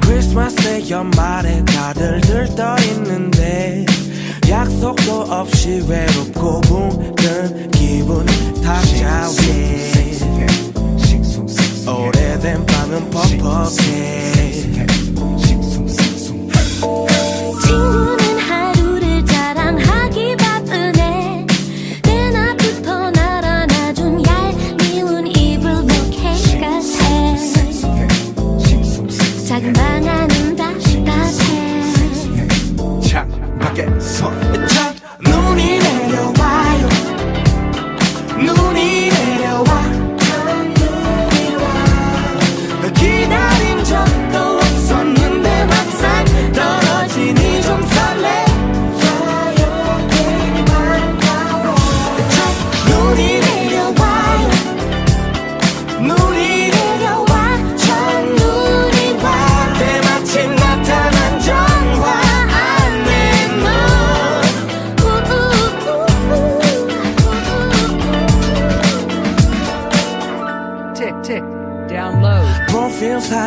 크리스마스의 연말에 다들 들떠 있는데 약속도 없이 외롭고 get sorry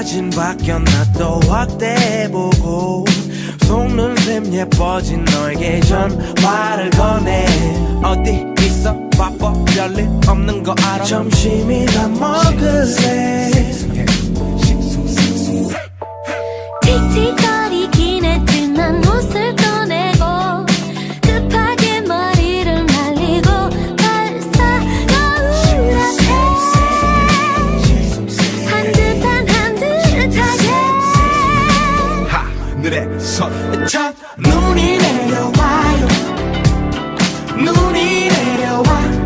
사진 바뀌었나 또 확대해보고 속눈 샘 예뻐진 너에게 전화를 거네 어디 있어? 바빠 별일 없는 거 알아? 점심이나 먹을래? 틱틱 첫 눈이 내려와요. 눈이 내려와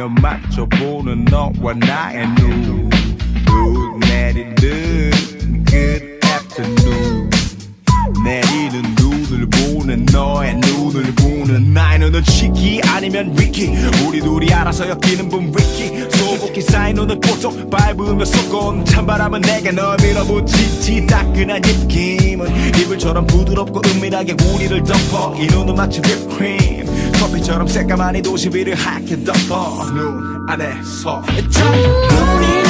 맞추며 맞춰보는 너와 나의 눈눈눈 Good afternoon. 내리는 눈을 보는 너의 눈을 보는 나의 눈은 치키 아니면 위키. 우리 둘이 알아서 엮이는 분 위키. 소복히 쌓인 눈을 보통 밟으며 쏟고 찬바람은 내게 널 밀어붙이지 따끈한 입김은. 이불처럼 부드럽고 은밀하게 우리를 덮어. 이 눈은 마치 휘프크림 커피처럼 새까만 이 도시 위를 하얗게 덮어. 눈 안에서. 내